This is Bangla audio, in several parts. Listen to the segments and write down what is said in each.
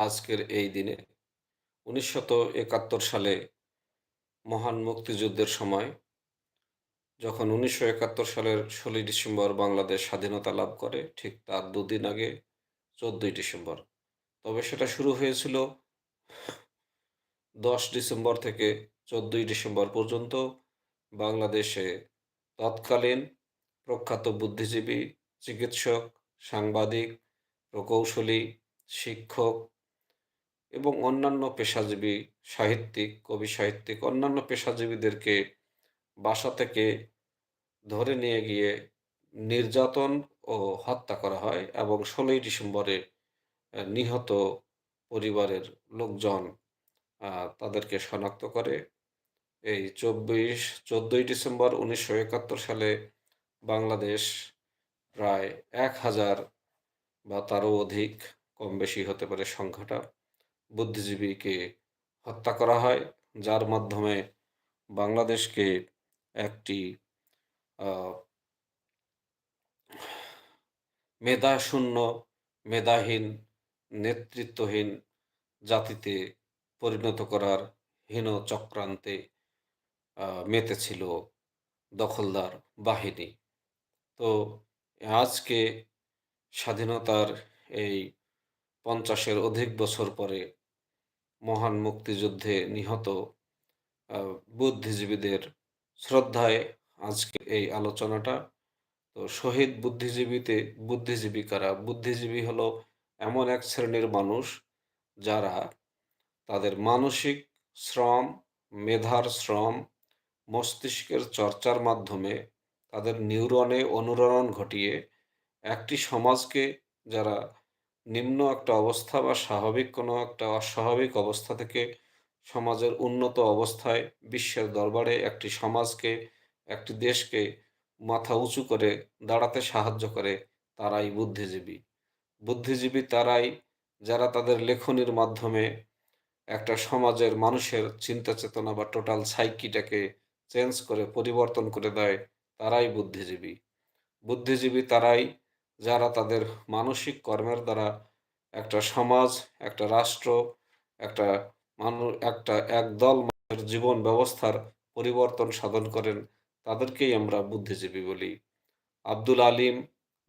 আজকের এই দিনে। উনিশশত একাত্তর সালে মহান মুক্তিযুদ্ধের সময়, যখন উনিশশো একাত্তর সালের ষোলোই ডিসেম্বর বাংলাদেশ স্বাধীনতা লাভ করে, ঠিক তার দুদিন আগে চোদ্দই ডিসেম্বর। তবে সেটা শুরু হয়েছিল দশ ডিসেম্বর থেকে চোদ্দই ডিসেম্বর পর্যন্ত বাংলাদেশে তৎকালীন প্রখ্যাত বুদ্ধিজীবী, চিকিৎসক, সাংবাদিক, প্রকৌশলী, শিক্ষক এবং অন্যান্য পেশাজীবী, সাহিত্যিক, কবি সাহিত্যিক, অন্যান্য পেশাজীবীদেরকে বাসা থেকে ধরে নিয়ে গিয়ে নির্যাতন ও হত্যা করা হয় এবং ষোলোই ডিসেম্বরে নিহত পরিবারের লোকজন তাদেরকে শনাক্ত করে। এই চব্বিশ, চোদ্দোই ডিসেম্বর উনিশশো একাত্তর সালে বাংলাদেশ প্রায় এক হাজার বা তারও অধিক কম বেশি হতে পারে সংখ্যাটা। বুদ্ধিজীবীকে হত্যা করা হয়, যার মাধ্যমে বাংলাদেশকে একটি মেধাশূন্য, মেধাহীন, নেতৃত্বহীন জাতিতে পরিণত করার হীন চক্রান্তে মেতেছিল দখলদার বাহিনী। তো আজকে স্বাধীনতার এই পঞ্চাশের অধিক বছর পরে মহান মুক্তিযুদ্ধে নিহত বুদ্ধিজীবীদের শ্রদ্ধায় আজকে এই আলোচনাটা। তো শহীদ বুদ্ধিজীবীতে, বুদ্ধিজীবী কারা? বুদ্ধিজীবী হলো এমন এক শ্রেণির মানুষ যারা তাদের মানসিক শ্রম, মেধার শ্রম, মস্তিষ্কের চর্চার মাধ্যমে তাদের নিউরনে অনুরণন ঘটিয়ে একটি সমাজকে যারা নিম্ন একটা অবস্থা বা স্বাভাবিক কোনো একটা অস্বাভাবিক অবস্থা থেকে সমাজের উন্নত অবস্থায় বিশ্বের দরবারে একটি সমাজকে, একটি দেশকে মাথা উঁচু করে দাঁড়াতে সাহায্য করে তারাই বুদ্ধিজীবী। বুদ্ধিজীবী তারাই যারা তাদের লেখনির মাধ্যমে একটা সমাজের মানুষের চিন্তা চেতনা বা টোটাল সাইকিটাকে চেঞ্জ করে, পরিবর্তন করে দেয়, তারাই বুদ্ধিজীবী। বুদ্ধিজীবী তারাই যারা তাদের মানসিক কর্মের দ্বারা একটা সমাজ, একটা রাষ্ট্র, একটা মানুষ একটা একদল মানুষের জীবন ব্যবস্থার পরিবর্তন সাধন করেন, তাদেরকেই আমরা বুদ্ধিজীবী বলি। আব্দুল আলিম,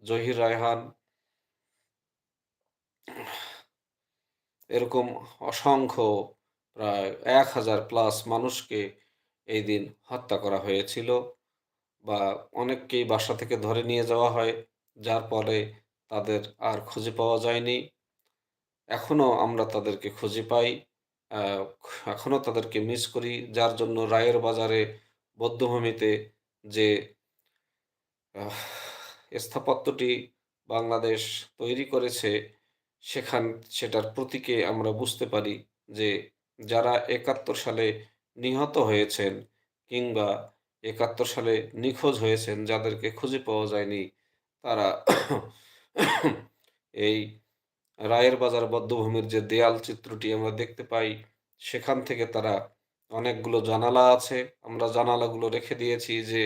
জহির রায়হান এরকম অসংখ্য প্রায় এক হাজার প্লাস মানুষকে এই দিন হত্যা করা হয়েছিল বা অনেককেই বাসা থেকে ধরে নিয়ে যাওয়া হয়। যার ফলে তাদের আর খুঁজে পাওয়া যায়নি। এখনও আমরা তাদেরকে খুঁজে পাই এখনও তাদেরকে মিস করি, যার জন্য রায়ের বাজারে বধ্যভূমিতে যে স্থাপত্যটি বাংলাদেশ তৈরি করেছে, সেখান, সেটার প্রতীকে আমরা বুঝতে পারি যে, যারা একাত্তর সালে নিহত হয়েছেন কিংবা একাত্তর সালে নিখোঁজ হয়েছেন, যাদেরকে খুঁজে পাওয়া যায়নি তারা এই রায়ের বাজার বদ্ধভূমির যে দেয়াল চিত্রটি আমরা দেখতে পাই, সেখান থেকে তারা অনেকগুলো জানালা আছে। আমরা জানালাগুলো রেখে দিয়েছি যে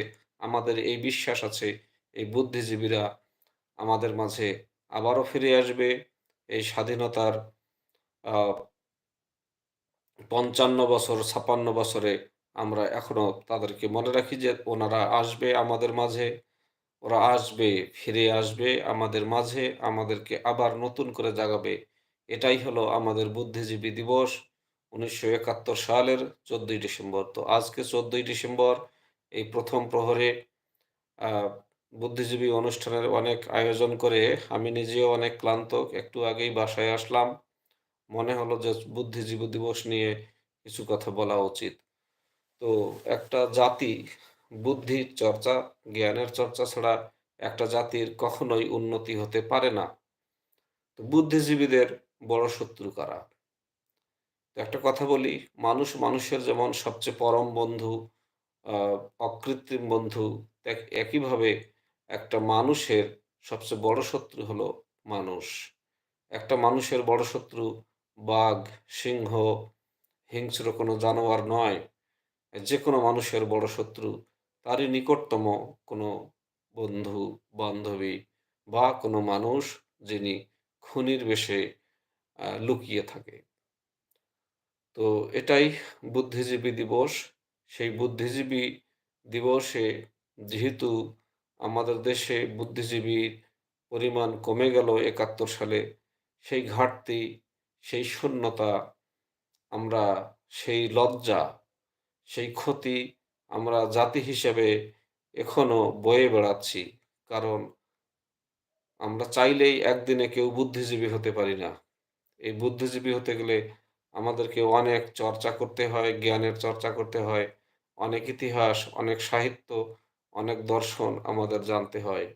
আমাদের এই বিশ্বাস আছে, এই বুদ্ধিজীবীরা আমাদের মাঝে আবারও ফিরে আসবে। এই স্বাধীনতার পঞ্চান্ন বছর, ছাপান্ন বছরে আমরা এখনও তাদেরকে মনে রাখি যে ওনারা আসবে আমাদের মাঝে। ওরা আসবে, ফিরে আসবে আমাদের মাঝে, আমাদেরকে আবার নতুন করে জাগাবে। এটাই হলো আমাদের বুদ্ধিজীবী দিবস উনিশশো একাত্তর সালের চোদ্দই ডিসেম্বর। তো আজকে চোদ্দই ডিসেম্বর, এই প্রথম প্রহরে বুদ্ধিজীবী অনুষ্ঠানের অনেক আয়োজন করে আমি নিজেও অনেক ক্লান্ত, একটু আগেই বাসায় আসলাম। মনে হলো যে বুদ্ধিজীবী দিবস নিয়ে কিছু কথা বলা উচিত। তো একটা জাতি বুদ্ধির চর্চা, জ্ঞানের চর্চা ছাড়া একটা জাতির কখনোই উন্নতি হতে পারে না। তো বুদ্ধিজীবীদের বড় শত্রু কারা? একটা কথা বলি, মানুষ মানুষের যেমন সবচেয়ে পরম বন্ধু অকৃত্রিম বন্ধু এক- একইভাবে একটা মানুষের সবচেয়ে বড় শত্রু হলো মানুষ। একটা মানুষের বড় শত্রু বাঘ, সিংহ, হিংস্র কোনো জানোয়ার নয়। যে কোনো মানুষের বড় শত্রু তারই নিকটতম কোনো বন্ধু বান্ধবী বা কোনো মানুষ যিনি খুনির বেশে লুকিয়ে থাকে। তো এটাই বুদ্ধিজীবী দিবস। সেই বুদ্ধিজীবী দিবসে যেহেতু আমাদের দেশে বুদ্ধিজীবীর পরিমাণ কমে গেল ৭১ সালে, সেই ঘাটতি, সেই শূন্যতা, আমরা সেই লজ্জা, সেই ক্ষতি আমরা জাতি হিসেবে এখনও বয়ে বেড়াচ্ছি। কারণ আমরা চাইলেই একদিনে কেউ বুদ্ধিজীবী হতে পারি না। এই বুদ্ধিজীবী হতে গেলে আমাদেরকে অনেক চর্চা করতে হয়, জ্ঞানের চর্চা করতে হয়, অনেক ইতিহাস, অনেক সাহিত্য, অনেক দর্শন আমাদের জানতে হয়।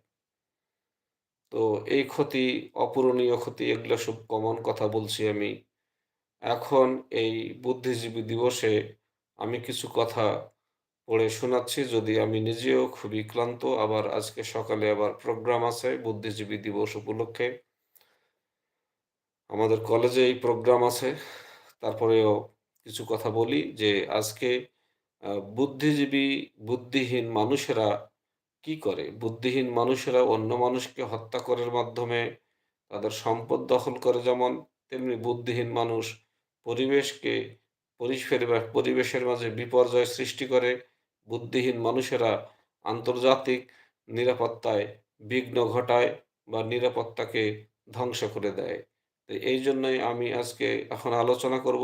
তো এই ক্ষতি, অপূরণীয় ক্ষতি এগুলো সব কমন কথা বলছি আমি। এখন এই বুদ্ধিজীবী দিবসে আমি কিছু কথা পড়ে শোনাচ্ছি, যদি আমি নিজেও খুবই ক্লান্ত, আবার আজকে সকালে আবার প্রোগ্রাম আছে, বুদ্ধিজীবী দিবস উপলক্ষে। আমাদের কলেজে এই প্রোগ্রাম আছে, তারপরেও কিছু কথা বলি, যে আজকে বুদ্ধিজীবী, বুদ্ধিহীন মানুষেরা কি করে? বুদ্ধিহীন মানুষেরা অন্য মানুষকে হত্যা করার মাধ্যমে তাদের সম্পদ দখল করে যেমন, তেমনি বুদ্ধিহীন মানুষ পরিবেশকে পরিবেশের পরিবেশের মাঝে বিপর্যয় সৃষ্টি করে বুদ্ধিহীন মানুষেরা আন্তর্জাতিক নিরাপত্তায় বিঘ্ন ঘটায় বা নিরাপত্তাকে ধ্বংস করে দেয়। তো এই জন্যই আমি আজকে এখন আলোচনা করব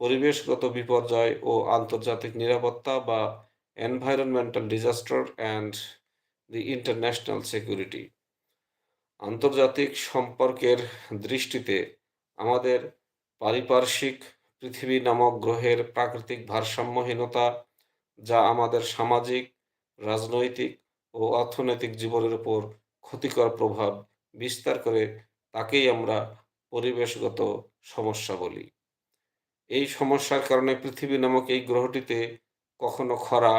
পরিবেশগত বিপর্যয় ও আন্তর্জাতিক নিরাপত্তা বা environmental disaster and the international security আন্তর্জাতিক সম্পর্কের দৃষ্টিতে আমাদের পারিপার্শ্বিক পৃথিবী নামক গ্রহের প্রাকৃতিক ভারসাম্যহীনতা যা আমাদের সামাজিক, রাজনৈতিক ও অর্থনৈতিক জীবনের উপর ক্ষতিকর প্রভাব বিস্তার করে, তাকেই আমরা পরিবেশগত সমস্যা বলি। এই সমস্যার কারণে পৃথিবী নামক এই গ্রহটিতে কখনো খরা,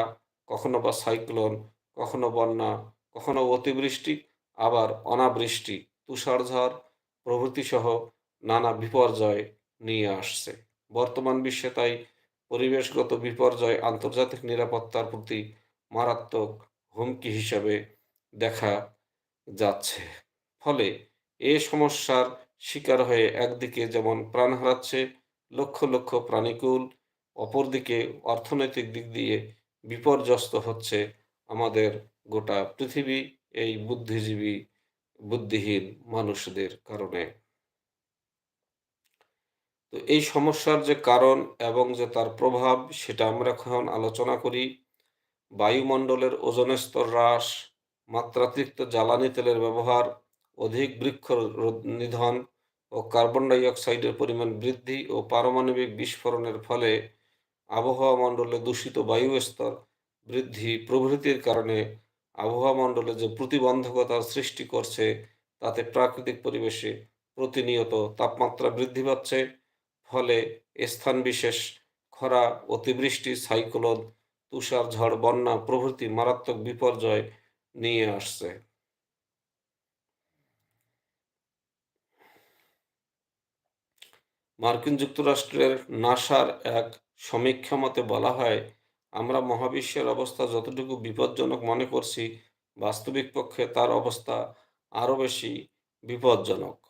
কখনো বা সাইক্লোন, কখনো বন্যা, কখনো অতিবৃষ্টি, আবার অনাবৃষ্টি তুষারঝড় প্রভৃতি সহ নানা বিপর্যয় নিয়ে আসছে। বর্তমান বিশ্বে তাই পরিবেশগত বিপর্যয়, আন্তর্জাতিক নিরাপত্তার প্রতি মারাত্মক হুমকি হিসাবে দেখা যাচ্ছে। ফলে এ সমস্যার শিকার হয়ে একদিকে যেমন প্রাণ হারাচ্ছে লক্ষ লক্ষ প্রাণীকুল, অপরদিকে অর্থনৈতিক দিক দিয়ে বিপর্যস্ত হচ্ছে আমাদের গোটা পৃথিবী, এই বুদ্ধিজীবী, বুদ্ধিহীন মানুষদের কারণে। তো এই সমস্যার যে কারণ এবং যে তার প্রভাব, সেটা আমরা এখন আলোচনা করি। বায়ুমণ্ডলের ওজন স্তর হ্রাস, মাত্রাতিরিক্ত জ্বালানি তেলের ব্যবহার, অধিক বৃক্ষ নিধন ও কার্বন ডাইঅক্সাইডের পরিমাণ বৃদ্ধি ও পারমাণবিক বিস্ফোরণের ফলে আবহাওয়া মণ্ডলে দূষিত বায়ু স্তর বৃদ্ধি প্রভৃতির কারণে আবহাওয়া মণ্ডলে যে প্রতিবন্ধকতার সৃষ্টি করছে, তাতে প্রাকৃতিক পরিবেশে প্রতিনিয়ত তাপমাত্রা বৃদ্ধি পাচ্ছে। ফলে স্থান বিশেষ খরা, অতিবৃষ্টি, সাইক্লোন, তুষার, ঝড়, বন্যা প্রভৃতি মারাত্মক বিপর্যয় নিয়ে আসছে। মার্কিন যুক্তরাষ্ট্রের নাসার এক সমীক্ষা মতে বলা হয়, আমরা মহাবিশ্বের অবস্থা যতটুকু বিপজ্জনক মনে করছি, বাস্তবিক পক্ষে তার অবস্থা আরও বেশি বিপজ্জনক।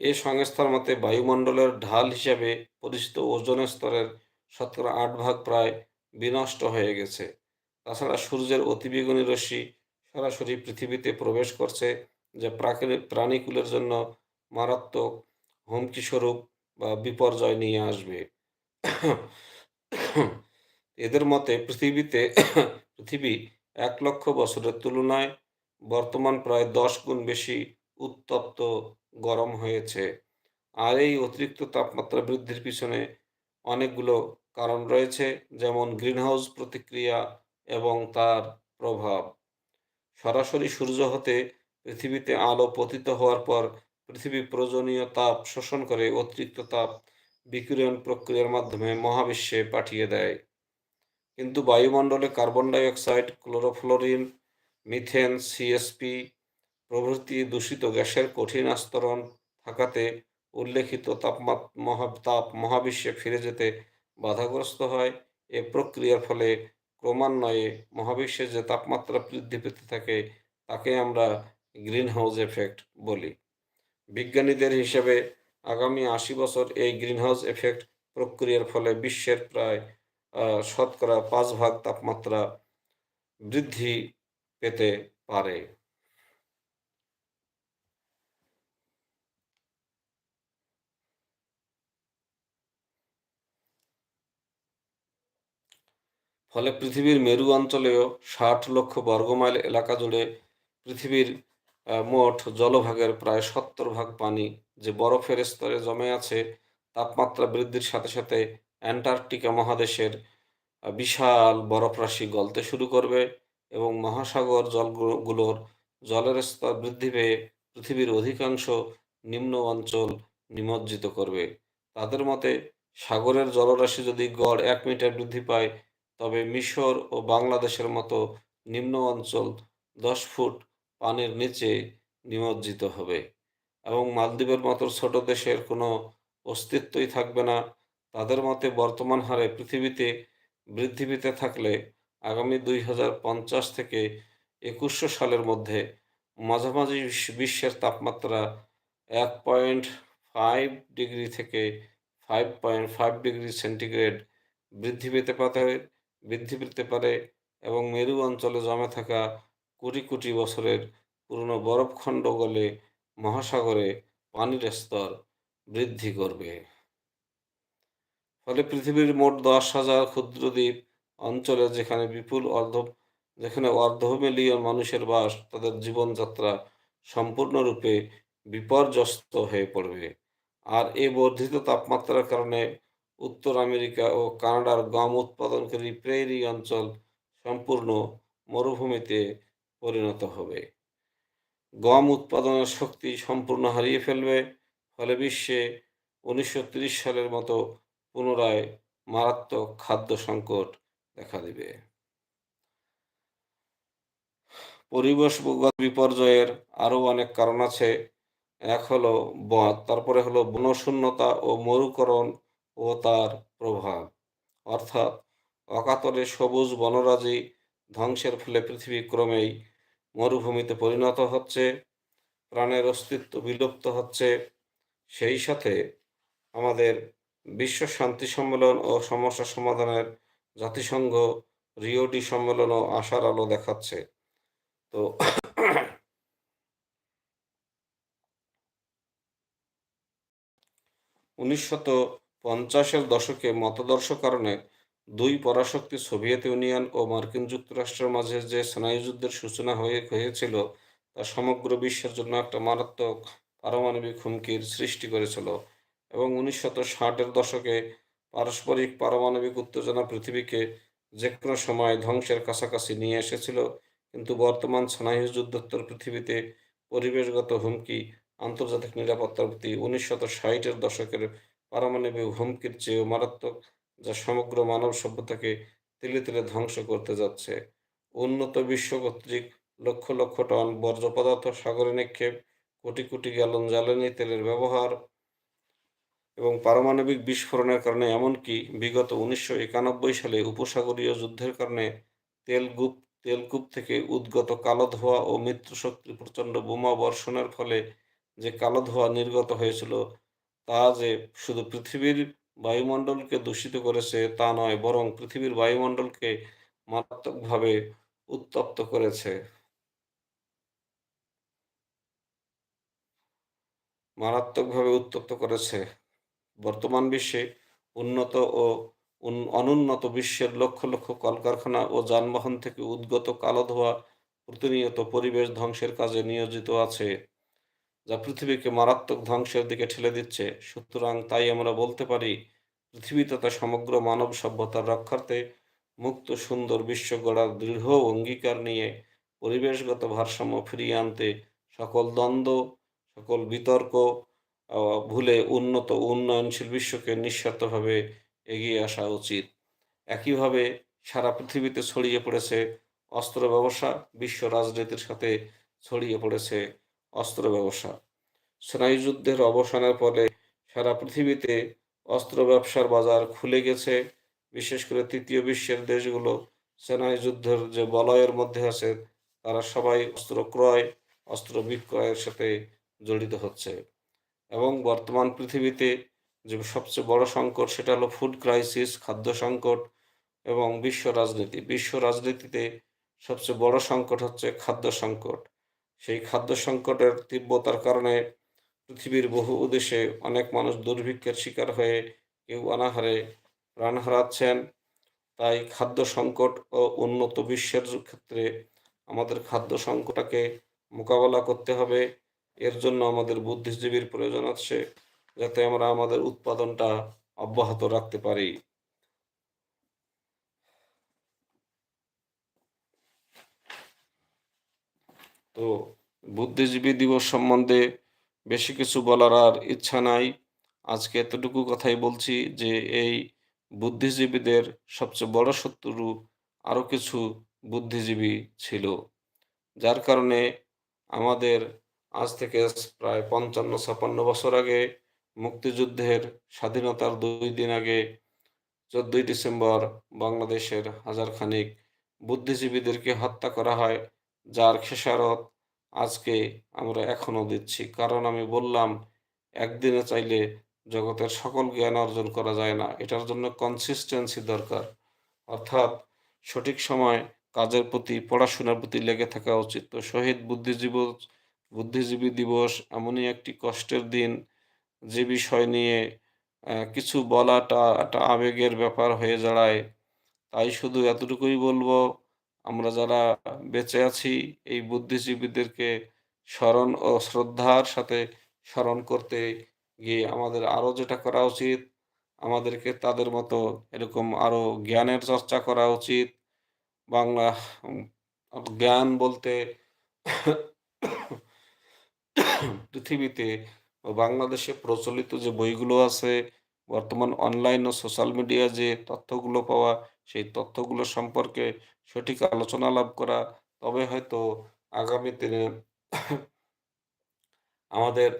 এ সংস্থার মতে বায়ুমণ্ডলের ঢাল হিসাবে পরিচিত ওজন স্তরের শতকরা আট ভাগ প্রায় বিনষ্ট হয়ে গেছে। তাছাড়া সূর্যের অতিবেগুনি রশ্মি সরাসরি পৃথিবীতে প্রবেশ করছে, যা প্রাকৃতিক প্রাণীকুলের জন্য মারাত্মক হুমকি স্বরূপ বা বিপর্যয় নিয়ে আসবে। এদের মতে পৃথিবীতে, পৃথিবী এক লক্ষ বছরের তুলনায় বর্তমান প্রায় দশ গুণ বেশি উত্তপ্ত গরম হয়েছে। আর এই অতিরিক্ত তাপমাত্রা বৃদ্ধির পিছনে অনেকগুলো কারণ রয়েছে, যেমন গ্রিনহাউস প্রতিক্রিয়া এবং তার প্রভাব। সরাসরি সূর্য হতে পৃথিবীতে আলো পতিত হওয়ার পর পৃথিবী প্রয়োজনীয় তাপ শোষণ করে অতিরিক্ত তাপ বিকিরণ প্রক্রিয়ার মাধ্যমে মহাবিশ্বে পাঠিয়ে দেয়। কিন্তু বায়ুমণ্ডলে carbon dioxide, chlorofluorine, methane, CSP প্রভৃতি দূষিত গ্যাসের কঠিন আস্তরণ থাকাতে উল্লেখিত তাপমাত, মহা, তাপ মহাবিশ্বে ফিরে যেতে বাধাগ্রস্ত হয়। এ প্রক্রিয়ার ফলে ক্রমান্বয়ে মহাবিশ্বে যে তাপমাত্রা বৃদ্ধি পেতে থাকে, তাকে আমরা গ্রিন হাউস এফেক্ট বলি। বিজ্ঞানীদের হিসেবে আগামী আশি বছর এই গ্রিনহাউস এফেক্ট প্রক্রিয়ার ফলে বিশ্বের প্রায় শতকরা পাঁচ ভাগ তাপমাত্রা বৃদ্ধি পেতে পারে। ফলে পৃথিবীর মেরু অঞ্চলেও ষাট লক্ষ বর্গমাইল এলাকা জুড়ে পৃথিবীর মোট জলভাগের প্রায় সত্তর ভাগ পানি যে বরফের স্তরে জমে আছে, তাপমাত্রা বৃদ্ধির সাথে সাথে অ্যান্টার্কটিকা মহাদেশের বিশাল বরফরাশি গলতে শুরু করবে এবং মহাসাগর জলগুলোর জলের স্তর বৃদ্ধি পেয়ে পৃথিবীর অধিকাংশ নিম্ন অঞ্চল নিমজ্জিত করবে। তাদের মতে, সাগরের জলরাশি যদি গড় এক মিটার বৃদ্ধি পায় তবে মিশর ও বাংলাদেশের মতো নিম্ন অঞ্চল দশ ফুট পানির নিচে নিমজ্জিত হবে এবং মালদ্বীপের মতো ছোট দেশের কোনো অস্তিত্বই থাকবে না। তাদের মতে, বর্তমান হারে পৃথিবীতে বৃদ্ধি পেতে থাকলে আগামী দুই হাজার পঞ্চাশ থেকে একুশশো সালের মধ্যে মাঝামাঝি বিশ্বের তাপমাত্রা এক পয়েন্ট ফাইভ ডিগ্রি থেকে five point five degree centigrade বৃদ্ধি পেতে পারে। বৃদ্ধি পেতে পারে এবং মেরু অঞ্চলে জমে থাকা কোটি কোটি বছরের পুরনো বরফখণ্ড গলে মহাসাগরে পানির স্তর বৃদ্ধি করবে। ফলে পৃথিবীর মোট দশ হাজার ক্ষুদ্র দ্বীপ অঞ্চলে যেখানে বিপুল অর্ধ, যেখানে অর্ধ মিলিয়ন মানুষের বাস, তাদের জীবনযাত্রা সম্পূর্ণরূপে বিপর্যস্ত হয়ে পড়বে। আর এই বর্ধিত তাপমাত্রার কারণে উত্তর আমেরিকা ও কানাডার গম উৎপাদনকারী প্রেরি অঞ্চল সম্পূর্ণ মরুভূমিতে পরিণত হবে। গম উৎপাদনের শক্তি সম্পূর্ণ হারিয়ে ফেলবে, ফলে বিশ্বে উনিশশো সালের মতো পুনরায় মারাত্মক খাদ্য সংকট দেখা দিবে। পরিবেশগত বিপর্যয়ের আরও অনেক কারণ আছে। এক হলো তারপরে হলো বনশূন্যতা ও মরুকরণ ও তার প্রভাব। অর্থাৎ অকাতরে সবুজ বনরাজি ধ্বংসের ফলে পৃথিবী ক্রমেই মরুভূমিতে পরিণত হচ্ছে, প্রাণের অস্তিত্ব বিলুপ্ত হচ্ছে। সেই সাথে আমাদের বিশ্ব শান্তি সম্মেলন ও সমস্যা সমাধানের জাতিসংঘ রিওডি সম্মেলনও আশার আলো দেখাচ্ছে। তো উনিশশত পঞ্চাশের দশকে মতাদর্শ কারণে দুই পরাশক্তি সোভিয়েত ইউনিয়ন ও মার্কিন যুক্তরাষ্ট্রের মাঝে যে স্নায়ুযুদ্ধের সূচনা হয়ে হয়েছিল, তা সমগ্র বিশ্বের জন্য একটা মারাত্মক পারমাণবিক হুমকির সৃষ্টি করেছিল এবং উনিশশত ষাটের দশকে পারস্পরিক পারমাণবিক উত্তেজনা পৃথিবীকে যে কোনো সময় ধ্বংসের কাছাকাছি নিয়ে এসেছিল, কিন্তু বর্তমান স্নায়ুযুদ্ধোত্তর পৃথিবীতে পরিবেশগত হুমকি, আন্তর্জাতিক নিরাপত্তার প্রতি উনিশশত ষাটের দশকের পারমাণবিক হুমকির চেয়েও মারাত্মক, যা সমগ্র মানব সভ্যতাকে তিলে তিলে ধ্বংস করতে যাচ্ছে। উন্নত বিশ্ব কর্তৃক লক্ষ লক্ষ টন বর্জ্য পদার্থ সাগরে নিক্ষেপ, কোটি কোটি গ্যালন জ্বালানি তেলের ব্যবহার এবং পারমাণবিক বিস্ফোরণের কারণে এমনকি বিগত উনিশশো একানব্বই সালে উপসাগরীয় যুদ্ধের কারণে তেলগুপ, তেলকূপ থেকে উদ্গত কালো ধোঁয়া ও মিত্রশক্তির প্রচণ্ড বোমা বর্ষণের ফলে যে কালো ধোঁয়া নির্গত হয়েছিল তা যে শুধু পৃথিবীর বায়ুমণ্ডলকে দূষিত করেছে তা নয়, বরং পৃথিবীর বায়ুমণ্ডলকে মারাত্মকভাবে উত্তপ্ত করেছে। মারাত্মকভাবে উত্তপ্ত করেছে। বর্তমান বিশ্বে উন্নত ও অনুন্নত বিশ্বের লক্ষ লক্ষ কলকারখানা ও যানবাহন থেকে উদ্গত কালো ধোঁয়া প্রতিনিয়ত পরিবেশ ধ্বংসের কাজে নিয়োজিত আছে। যা পৃথিবীকে মারাত্মক ধ্বংসের দিকে ঠেলে দিচ্ছে। সুতরাং তাই আমরা বলতে পারি, পৃথিবী তথা সমগ্র মানব সভ্যতার রক্ষার্থে মুক্ত, সুন্দর বিশ্ব গড়ার দৃঢ় অঙ্গীকার নিয়ে পরিবেশগত ভারসাম্য ফিরিয়ে আনতে সকল দ্বন্দ্ব, সকল বিতর্ক ভুলে উন্নত উন্নয়নশীল বিশ্বকে নিঃস্বার্থভাবে এগিয়ে আসা উচিত। একইভাবে সারা পৃথিবীতে ছড়িয়ে পড়েছে অস্ত্র ব্যবসা, বিশ্ব রাজনীতির সাথে ছড়িয়ে পড়েছে অস্ত্র ব্যবসা। স্নায়ুযুদ্ধের অবসানের ফলে সারা পৃথিবীতে অস্ত্র ব্যবসার বাজার খুলে গেছে। বিশেষ করে তৃতীয় বিশ্বের দেশগুলো স্নায়ুযুদ্ধের যে বলয়ের মধ্যে আছে, তারা সবাই অস্ত্র ক্রয়, অস্ত্র বিক্রয়ের সাথে জড়িত হচ্ছে। এবং বর্তমান পৃথিবীতে যে সবচেয়ে বড় সংকট, সেটা হলো ফুড ক্রাইসিস খাদ্য সংকট এবং বিশ্ব রাজনীতি। বিশ্ব রাজনীতিতে সবচেয়ে বড় সংকট হচ্ছে খাদ্য সংকট। সেই খাদ্য সংকটের তীব্রতার কারণে পৃথিবীর বহু দেশে অনেক মানুষ দুর্ভিক্ষের শিকার হয়ে কেউ অনাহারে প্রাণ হারাচ্ছেন। তাই খাদ্য সংকট ও উন্নত বিশ্বের ক্ষেত্রে আমাদের খাদ্য সংকটটাকে মোকাবেলা করতে হবে। এর জন্য আমাদের বুদ্ধিজীবীর প্রয়োজন আছে, যাতে আমরা আমাদের উৎপাদনটা অব্যাহত রাখতে পারি। তো বুদ্ধিজীবী দিবস সম্বন্ধে বেশি কিছু বলার আর ইচ্ছা নাই। আজকে এতটুকু কথাই বলছি যে, এই বুদ্ধিজীবীদের সবচেয়ে বড় শত্রু আরও কিছু বুদ্ধিজীবী ছিল, যার কারণে আমাদের আজ থেকে প্রায় পঞ্চান্ন, ছাপান্ন বছর আগে মুক্তিযুদ্ধের স্বাধীনতার দুই দিন আগে চোদ্দই ডিসেম্বর বাংলাদেশের হাজার খানিক বুদ্ধিজীবীদেরকে হত্যা করা হয়। যার খেসারত আজকে আমরা এখনও দিচ্ছি। কারণ আমি বললাম, একদিনে চাইলে জগতের সকল জ্ঞান অর্জন করা যায় না। এটার জন্য কনসিস্টেন্সি দরকার। অর্থাৎ সঠিক সময় কাজের প্রতি, পড়াশোনার প্রতি লেগে থাকা উচিত। তো শহীদ বুদ্ধিজীবী বুদ্ধিজীবী দিবস এমনই একটি কষ্টের দিন। যে বিষয় নিয়ে কিছু বলাটা একটা আবেগের ব্যাপার হয়ে দাঁড়ায়। তাই শুধু এতটুকুই বলব আমরা যারা বেঁচে আছি, এই বুদ্ধিজীবীদেরকে স্মরণ ও শ্রদ্ধার সাথে স্মরণ করতে গিয়ে আমাদের আরও যেটা করা উচিত, আমাদেরকে তাদের মতো এরকম আরও জ্ঞানের চর্চা করা উচিত। বাংলা জ্ঞান বলতে পৃথিবীতে বাংলাদেশে প্রচলিত যে বইগুলো আছে, বর্তমান অনলাইন ও সোশ্যাল মিডিয়া যে তথ্যগুলো পাওয়া সেই তথ্যগুলো সম্পর্কে সঠিক আলোচনা লাভ করা। তবে হয়তো আগামী দিনে আমাদের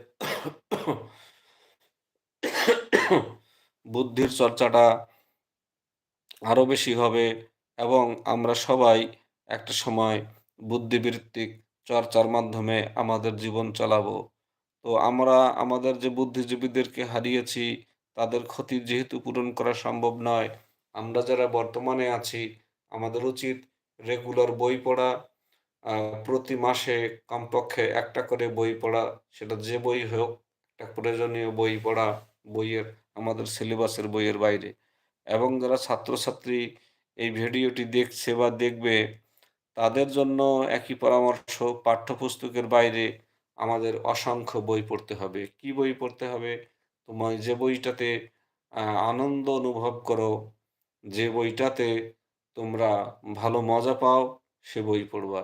বুদ্ধির চর্চাটা আরও বেশি হবে এবং আমরা সবাই একটা সময় বুদ্ধিবৃত্তিক চর্চার মাধ্যমে আমাদের জীবন চালাবো। তো আমরা আমাদের যে বুদ্ধিজীবীদেরকে হারিয়েছি, তাদের ক্ষতি যেহেতু পূরণ করা সম্ভব নয় আমরা যারা বর্তমানে আছি, আমাদের উচিত রেগুলার বই পড়া প্রতি মাসে কমপক্ষে একটা করে বই পড়া, সেটা যে বই হোক, একটা প্রয়োজনীয় বই পড়া বইয়ের, আমাদের সিলেবাসের বইয়ের বাইরে। এবং যারা ছাত্রছাত্রী এই ভিডিওটি দেখছে বা দেখবে, তাদের জন্য একই পরামর্শ, পাঠ্যপুস্তকের বাইরে আমাদের অসংখ্য বই পড়তে হবে। কি বই পড়তে হবে? তোমার যে বইটাতে আনন্দ অনুভব করো যে বইটাতে তোমরা ভালো মজা পাও, সে বই পড়বা।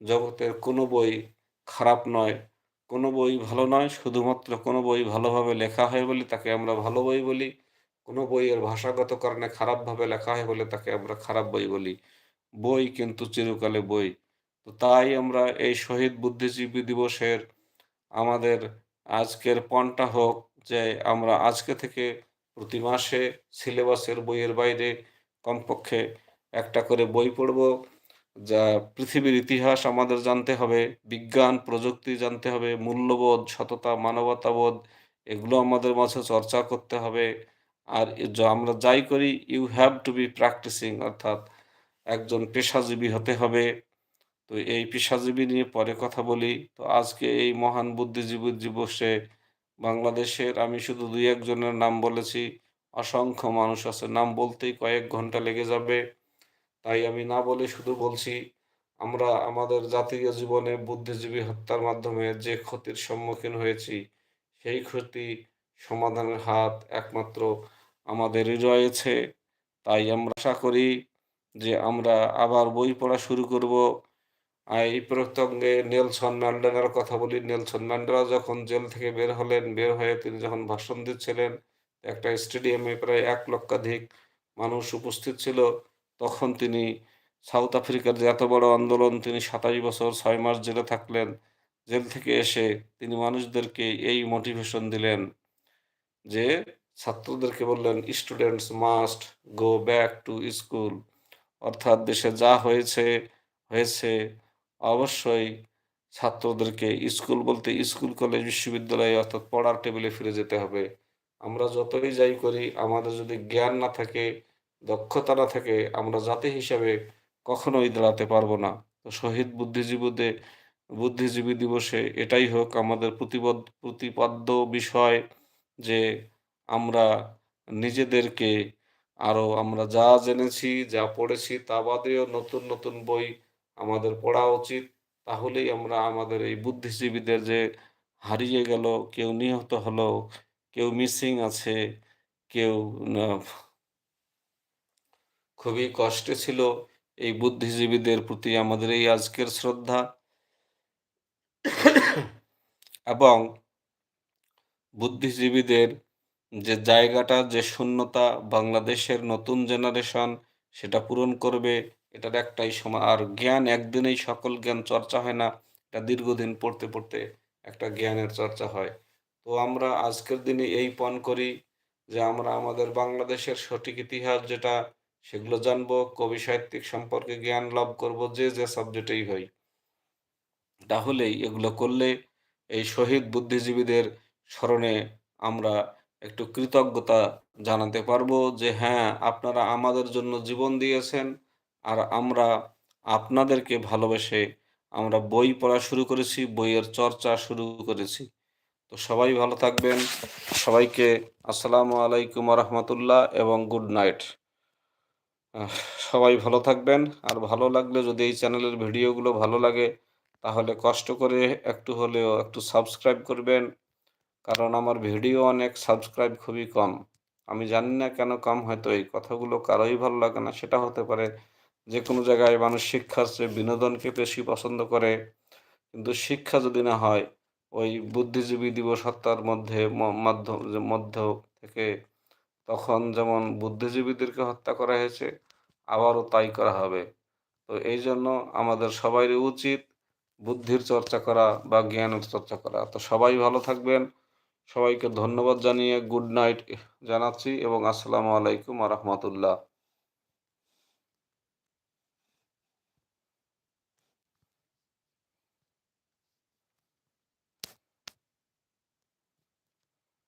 জগতের কোনো বই খারাপ নয়। কোনো বই ভালো নয়, শুধুমাত্র কোনো বই ভালোভাবে লেখা হয় বলে তাকে আমরা ভালো বই বলি। কোনো বইয়ের ভাষাগত কারণে খারাপভাবে লেখা হয় বলে তাকে আমরা খারাপ বই বলি। বই কিন্তু চিরকালে বই। তো তাই আমরা এই শহীদ বুদ্ধিজীবী দিবসের আমাদের আজকের পণটা হোক যে আমরা আজকে থেকে প্রতি মাসে সিলেবাসের বইয়ের বাইরে কমপক্ষে একটা করে বই পড়ব, যা পৃথিবীর ইতিহাস আমাদের জানতে হবে, বিজ্ঞান, প্রযুক্তি জানতে হবে, মূল্যবোধ, সততা, মানবতাবোধ, এগুলো আমাদের মাঝে চর্চা করতে হবে। আর আমরা যাই করি you have to be practising অর্থাৎ একজন পেশাজীবী হতে হবে। তো এই পেশাজীবী নিয়ে পরে কথা বলি। তো আজকে এই মহান বুদ্ধিজীবী দিবসে বাংলাদেশের, আমি শুধু দুই একজনের নাম বলেছি, অসংখ্য মানুষ আছে। নাম বলতেই কয়েক ঘণ্টা লেগে যাবে। তাই আমি না বলে শুধু বলছি, আমরা আমাদের জাতীয় জীবনে বুদ্ধিজীবী হত্যার মাধ্যমে যে ক্ষতির সম্মুখীন হয়েছি, সেই ক্ষতি সমাধানের হাত একমাত্র আমাদেরই রয়েছে। তাই আমরা আশা করি যে আমরা আবার বই পড়া শুরু করব। এই প্রসঙ্গে নেলসন ম্যান্ডেলার কথা বলি। নেলসন ম্যান্ডেলা যখন জেল থেকে বের হলেন, বের হয়ে তিনি যখন ভাষণ দিচ্ছিলেন, একটা স্টেডিয়ামে প্রায় এক লক্ষাধিক মানুষ উপস্থিত ছিল, তখন তিনি সাউথ আফ্রিকার যে এত বড় আন্দোলন, তিনি সাতাশ বছর ছয় মাস জেলে থাকলেন। জেল থেকে এসে তিনি মানুষদেরকে এই মোটিভেশন দিলেন যে, ছাত্রদেরকে বললেন, students must go back to school. অর্থাৎ দেশে যা হয়েছে হয়েছে অবশ্যই ছাত্রদেরকে স্কুল বলতে স্কুল, কলেজ, বিশ্ববিদ্যালয়ে অর্থাৎ পড়ার টেবিলে ফিরে যেতে হবে। আমরা যতই যাই করি, আমাদের যদি জ্ঞান না থাকে, দক্ষতা না থাকে, আমরা জাতি হিসাবে কখনোই দাঁড়াতে পারব না। তো শহীদ বুদ্ধিজীবীদের, বুদ্ধিজীবী দিবসে এটাই হোক আমাদের প্রতিবদ, প্রতিপাদ্য বিষয় যে আমরা নিজেদেরকে আরও আমরা যা জেনেছি, যা পড়েছি তা বাদেও নতুন নতুন বই আমাদের পড়া উচিত। তাহলেই আমরা আমাদের এই বুদ্ধিজীবীদের যে হারিয়ে গেল, কেউ নিহত হলো, কেউ মিসিং আছে, কেউ খুবই কষ্টে ছিল এই বুদ্ধিজীবীদের প্রতি আমাদের এই আজকের শ্রদ্ধা। এবং বুদ্ধিজীবীদের যে জায়গাটা, যে শূন্যতা বাংলাদেশের নতুন জেনারেশন সেটা পূরণ করবে। এটার একটাই সময়। আর জ্ঞান একদিনেই সকল জ্ঞান চর্চা হয় না, এটা দীর্ঘদিন পড়তে পড়তে একটা জ্ঞানের চর্চা হয়। তো আমরা আজকের দিনে এই পণ করি যে আমরা আমাদের বাংলাদেশের সঠিক ইতিহাস যেটা, সেগুলো জানব, কবি সাহিত্যিক সম্পর্কে জ্ঞান লাভ করব, যে যে সাবজেক্টেই হয়। তাহলেই এগুলো করলে এই শহীদ বুদ্ধিজীবীদের স্মরণে আমরা একটু কৃতজ্ঞতা জানাতে পারব যে হ্যাঁ আপনারা আমাদের জন্য জীবন দিয়েছেন আর আমরা আপনাদেরকে ভালোবেসে আমরা বই পড়া শুরু করেছি, বইয়ের চর্চা শুরু করেছি। তো সবাই ভালো থাকবেন। সবাইকে আসসালামু আলাইকুম রহমতুল্লাহ এবং গুড নাইট। সবাই ভালো থাকবেন। আর ভালো লাগলে যদি এই চ্যানেলের ভিডিওগুলো ভালো লাগে, তাহলে কষ্ট করে একটু হলেও একটু সাবস্ক্রাইব করবেন, কারণ আমার ভিডিও অনেক সাবস্ক্রাইব খুবই কম। আমি জানি না কেন কম হয়তো এই কথাগুলো কারোই ভালো লাগে না, সেটা হতে পারে যে কোনো জায়গায় মানুষ শিক্ষার চেয়ে বিনোদনকে বেশি পছন্দ করে। কিন্তু শিক্ষা যদি না হয়, ওই বুদ্ধিজীবী দিবস হত্যার মধ্যে মাধ্যম মধ্য থেকে তখন যেমন বুদ্ধিজীবীদেরকে হত্যা করা হয়েছে, আবারও তাই করা হবে। তো এই জন্য আমাদের সবারই উচিত বুদ্ধির চর্চা করা বা জ্ঞানের চর্চা করা। তো সবাই ভালো থাকবেন। সবাইকে ধন্যবাদ জানিয়ে গুড নাইট জানাচ্ছি এবং আসসালামু আলাইকুম আ রহমতুল্লাহ।